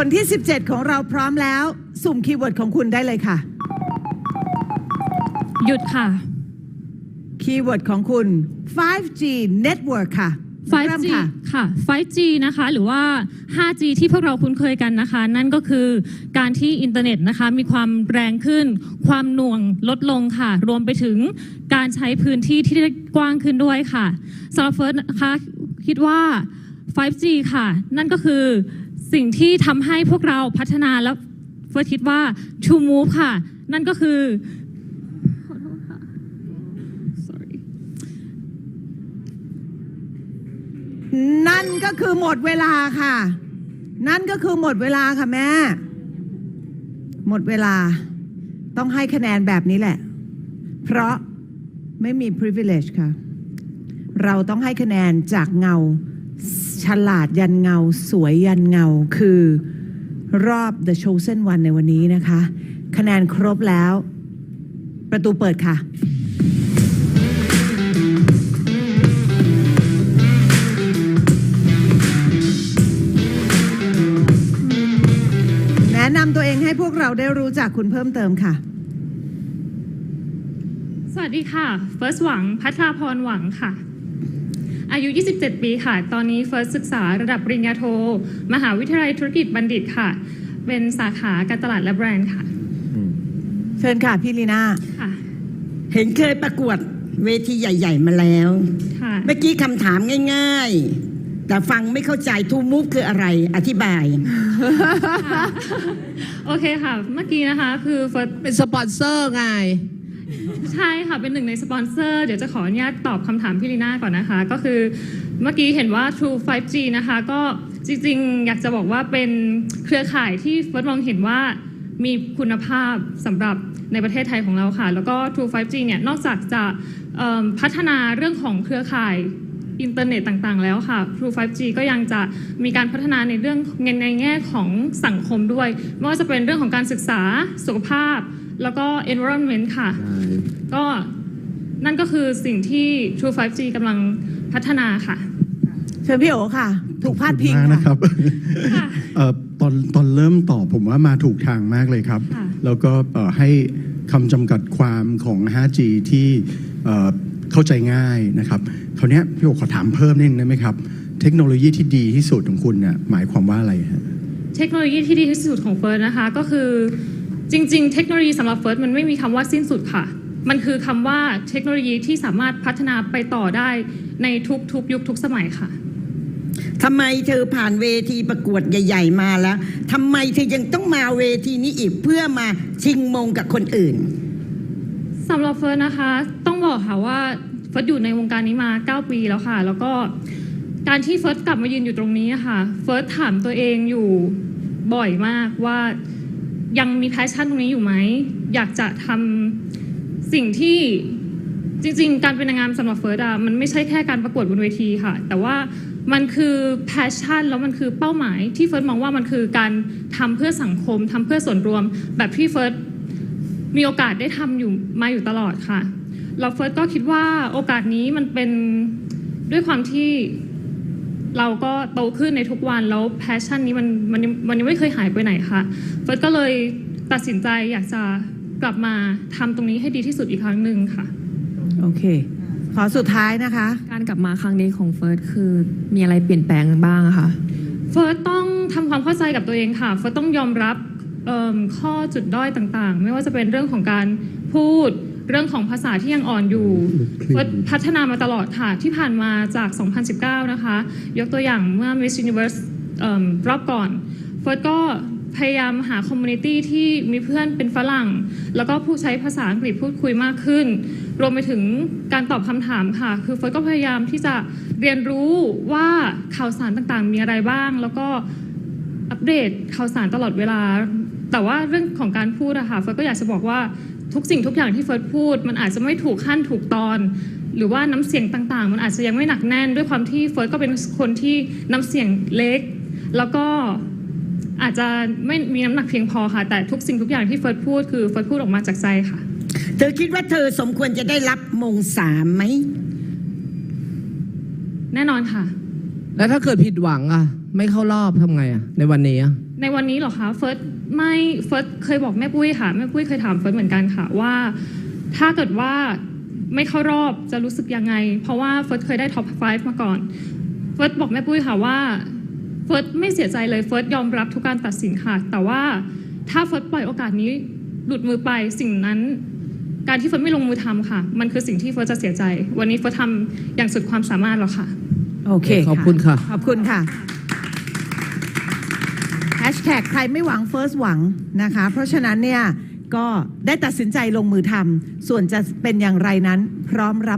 คนที่ 17 ของเราพร้อมแล้ว สุ่มคีย์เวิร์ดของคุณได้เลยค่ะ หยุดค่ะ คีย์เวิร์ดของคุณ 5G network ค่ะ เริ่ม 5G ค่ะ ค่ะ 5G นะคะ หรือว่า 5G ที่พวกเราคุ้นเคยกันนะคะ นั่นก็คือการที่อินเทอร์เน็ตนะคะ มีความแรงขึ้น ความหน่วงลดลงค่ะ รวมไปถึงการใช้พื้นที่ที่ได้กว้างขึ้นด้วยค่ะสำหรับเฟิร์สนะคะคิดว่า 5G ค่ะ นั่นก็คือ สิ่งที่ทำให้พวกเราพัฒนาแล้วเฟิร์สคิดว่า to move ค่ะ นั่นก็คือ sorry นั่นก็คือหมดเวลาค่ะ นั่นก็คือหมดเวลาค่ะแม่ หมดเวลา ต้องให้คะแนนแบบนี้แหละ เพราะไม่มี privilege ค่ะ เราต้องให้คะแนนจากเงา ฉลาดยันเงา สวยยันเงา คือรอบ The Chosen One ในวันนี้นะคะ คะแนนครบแล้ว ประตูเปิดค่ะ แนะนำตัวเองให้พวกเราได้รู้จักคุณเพิ่มเติมค่ะ สวัสดีค่ะเฟิร์สหวังพัทราพรหวังค่ะ อายุ 27 ปีค่ะ ตอนนี้เฟิร์สศึกษาระดับปริญญาโท มหาวิทยาลัยธุรกิจบัณฑิตค่ะ เป็นสาขาการตลาดและแบรนด์ค่ะ เชิญค่ะ พี่ลีน่าค่ะ เห็นเคยประกวดเวทีใหญ่ ๆ มาแล้ว ค่ะ เมื่อกี้คำถามง่าย ๆ แต่ฟังไม่เข้าใจทูมูฟคืออะไร อธิบาย โอเคค่ะ เมื่อกี้นะคะ คือเฟิร์ส เป็นสปอนเซอร์ไง ใช่ค่ะ เป็นหนึ่งในสปอนเซอร์เดี๋ยวจะขออนุญาตตอบคำถามพี่ลีน่าก่อนนะคะ ก็คือเมื่อกี้เห็นว่า True 5G นะคะ ก็จริงๆ อยากจะบอกว่าเป็นเครือข่ายที่เฟิร์สมองเห็นว่ามีคุณภาพสำหรับในประเทศไทยของเราค่ะ แล้วก็ True 5G เนี่ยนอกจากจะพัฒนาเรื่องของเครือข่าย อินเทอร์เน็ตต่างๆ แล้วค่ะ True 5G ก็ยังจะมีการพัฒนาในเรื่องในแง่ของสังคมด้วย ไม่ว่าจะเป็นเรื่องของการศึกษาสุขภาพ แล้วก็ environment ค่ะ ก็นั่นก็คือสิ่งที่ True 5G กำลังพัฒนาค่ะ เชิญพี่โอค่ะ ถูกพาดพิงขอบคุณมากค่ะนะครับค่ะ เอ่อตอนตอนเริ่มตอบผมว่ามาถูกทางมากเลยครับ ค่ะ แล้วก็เอ่อให้คำจำกัดความของ 5G ที่เอ่อ เข้าใจง่ายนะครับคราวเนี้ยพี่โอขอถามเพิ่มนิดนึงได้ไหมครับ เทคโนโลยีที่ดีที่สุดของคุณเนี่ยหมายความว่าอะไรฮะเทคโนโลยีที่ดีที่สุดของเฟิร์สนะคะ ก็คือจริง ๆ เทคโนโลยีสำหรับเฟิร์สมันไม่มีคำว่าสิ้นสุดค่ะ มันคือคำว่าเทคโนโลยีที่สามารถพัฒนาไปต่อได้ในทุกๆยุคทุกสมัยค่ะทำไมเธอผ่านเวทีประกวดใหญ่ ๆ มาแล้วทำไมเธอยังต้องมาเวทีนี้อีกเพื่อมาชิงมงกับคนอื่น สำหรับเฟิร์สนะคะ ต้องบอกค่ะว่าเฟิร์สอยู่ในวงการนี้มา 9 ปีแล้วค่ะ แล้วก็การที่เฟิร์สกลับมายืนอยู่ตรงนี้ค่ะ เฟิร์สถามตัวเองอยู่บ่อยมากว่ายังมีแพชชั่นตรงนี้อยู่ไหม อยากจะทำสิ่งที่จริง ๆ การเป็นนางงามสำหรับเฟิร์สอะมันไม่ใช่แค่การประกวดบนเวทีค่ะ แต่ว่ามันคือแพชชั่นแล้วมันคือเป้าหมายที่เฟิร์สมองว่ามันคือการทำเพื่อสังคมทำเพื่อส่วนรวม แบบที่เฟิร์ส มีโอกาสได้ทำอยู่มาอยู่ตลอดค่ะเราเฟิร์สก็คิดว่าโอกาสนี้มันเป็นด้วยความที่เราก็โตขึ้นในทุกวันแล้วแพชชั่นนี้มันมันยังมันยังไม่เคยหายไปไหนค่ะเฟิร์สก็เลยตัดสินใจอยากจะกลับมาทำตรงนี้ให้ดีที่สุดอีกครั้งหนึ่งค่ะ โอเค ขอสุดท้ายนะคะ การกลับมาครั้งนี้ของเฟิร์สคือมีอะไรเปลี่ยนแปลงบ้างอะคะเฟิร์สต้องทำความเข้าใจกับตัวเองค่ะ เฟิร์สต้องยอมรับเอิ่ม ข้อจุดด้อยต่างๆ ไม่ว่าจะเป็นเรื่องของการพูดเรื่องของภาษาที่ยังอ่อนอยู่เฟิร์สพัฒนามาตลอดค่ะที่ผ่านมาจาก 2019 นะคะ ยกตัวอย่างเมื่อ Miss Universe เอิ่มรอบก่อนเฟิร์สก็พยายามหาคอมมูนิตี้ที่มีเพื่อนเป็นฝรั่ง แล้วก็ผู้ใช้ภาษาอังกฤษพูดคุยมากขึ้น รวมไปถึงการตอบคำถามค่ะ คือเฟิร์สก็พยายามที่จะเรียนรู้ว่าข่าวสารต่างๆ มีอะไรบ้าง แล้วก็อัปเดตข่าวสารตลอดเวลา แต่ว่าเรื่องของการพูดอะค่ะเฟิร์สก็อยากจะบอกว่าทุกสิ่งทุกอย่างที่เฟิร์สพูด มันอาจจะไม่ถูกขั้นถูกตอน หรือว่าน้ำเสียงต่างๆ มันอาจจะยังไม่หนักแน่น ด้วยความที่เฟิร์สก็เป็นคนที่น้ำเสียงเล็ก แล้วก็อาจจะไม่มีน้ำหนักเพียงพอค่ะ แต่ทุกสิ่งทุกอย่างที่เฟิร์สพูดคือเฟิร์สพูดออกมาจากใจค่ะ เธอคิดว่าเธอสมควรจะได้รับมงสามไหมแน่นอนค่ะ แล้วถ้าเกิดผิดหวังอะไม่เข้ารอบทำไงอะในวันนี้อะในวันนี้เหรอคะเฟิร์ส ไม่เฟิร์สเคยบอกแม่ปุ้ยค่ะแม่ปุ้ยเคยถามเฟิร์สเหมือนกันค่ะว่า ถ้าเกิดว่าไม่เข้ารอบจะรู้สึกยังไง เพราะว่าเฟิร์สเคยได้ท็อป5มาก่อนเฟิร์สบอกแม่ปุ้ยค่ะว่าเฟิร์สไม่เสียใจเลยเฟิร์สยอมรับทุกการตัดสินค่ะ แต่ว่าถ้าเฟิร์สปล่อยโอกาสนี้หลุดมือไปสิ่งนั้นการที่เฟิร์สไม่ลงมือทำค่ะ มันคือสิ่งที่เฟิร์สจะเสียใจ วันนี้เฟิร์สทำอย่างสุดความสามารถแล้วค่ะ โอเค ขอบคุณค่ะ ขอบคุณค่ะแฮ ชแท็กใครไม่หวัง first หวังนะคะ เพราะฉะนั้นเนี่ยก็ได้ตัดสินใจลงมือทำส่วนจะเป็นอย่างไรนั้นพร้อมรับ